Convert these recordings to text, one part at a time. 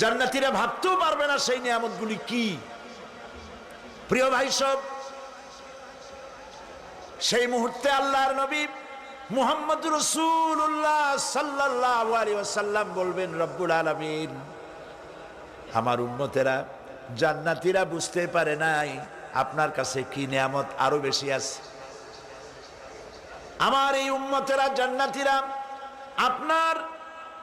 জান্নাতিরা ভাবতেও পারবে না সেই নিয়ামতগুলি কি। প্রিয় ভাই সব, সেই মুহূর্তে আল্লাহর নবী মুহাম্মদ রসুল্লাহ সাল্লাহ বলবেন, রব্বুল আলমিন, আমার উন্মতেরা জান্নাতিরা বুঝতে পারে নাই আপনার কাছে কি নিয়ামত আরও বেশি আছে। আমার এই উম্মতেরা জান্নাতিরা আপনার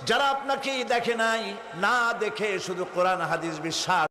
যারা আপনাকে দেখে নাই না দেখে শুধু কোরআন হাদিস বিশ্বাস